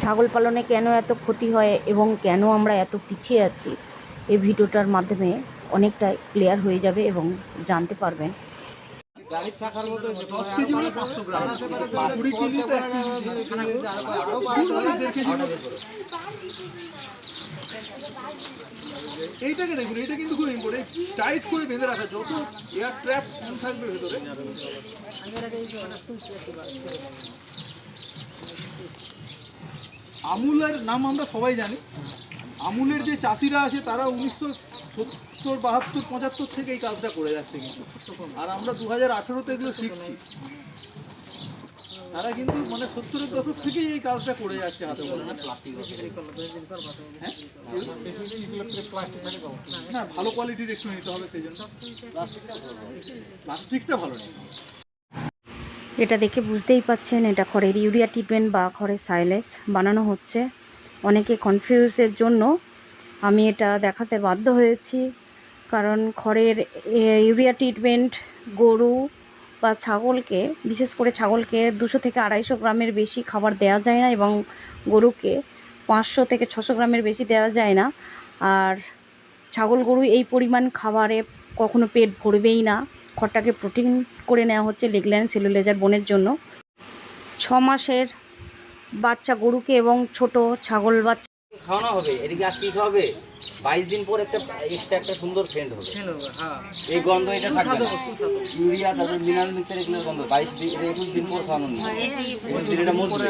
ছাগল পালনে কেন এত ক্ষতি হয় এবং কেন আমরা এত পিছিয়ে আছি, এই ভিডিওটার মাধ্যমে অনেকটাই ক্লিয়ার হয়ে যাবে এবং জানতে পারবেন। এইটাকে দেখুন এটা কিন্তু খুব ইম্পর্টেন্ট টাইট করে বেঁধে রাখা, যত এয়ার ট্র্যাপ থাকবে ভেতরে আমুলের নাম আমরা সবাই জানি। আমুলের যে চাষিরা আছে তারা উনিশশো সত্তর বাহাত্তর পঁচাত্তর থেকে এই কাজটা করে যাচ্ছে কিন্তু। আর আমরা দু হাজার আঠেরোতে এগুলো শিখছি। তারা কিন্তু মানে সত্তরের দশক থেকেই এই কাজটা করে যাচ্ছে হাতে হ্যাঁ? না ভালো কোয়ালিটির একটু নিতে হবে সেই জন্য। প্লাস্টিকটা ভালো নেই। এটা দেখে বুঝতেই পাচ্ছেন, এটা খড়ের ইউরিয়া ট্রিটমেন্ট বা খড়ের সাইলেস বানানো হচ্ছে। অনেকে কনফিউজের জন্য আমি এটা দেখাতে বাধ্য হয়েছি, কারণ খড়ের ইউরিয়া ট্রিটমেন্ট গরু বা ছাগলকে, বিশেষ করে ছাগলকে দুশো থেকে আড়াইশো গ্রামের বেশি খাবার দেওয়া যায় না এবং গরুকে পাঁচশো থেকে ছশো গ্রামের বেশি দেওয়া যায় না। আর ছাগল গরু এই পরিমাণ খাবারে কখনো পেট ভরবেই না। খড়টাকে প্রোটিন করে নেওয়া হচ্ছে লিগল্যান্ড সেলুলেজার বোনের জন্য। ছ মাসের বাচ্চা গরুকে এবং ছোট ছাগল বাচ্চা খাওয়ানো হবে? এদিকে আজ কি খাওয়াবে? বাইশ দিন পর একটা এক্সট্রা একটা সুন্দর ফ্রেন্ড হবে। এই গন্ধ এটা থাকবে না। ইউরিয়া তারপর মিনারেল মিক্সচার এগুলোর গন্ধ। বাইশ দিন একুশ দিন পর খাওয়ানো নেই এটা মরবে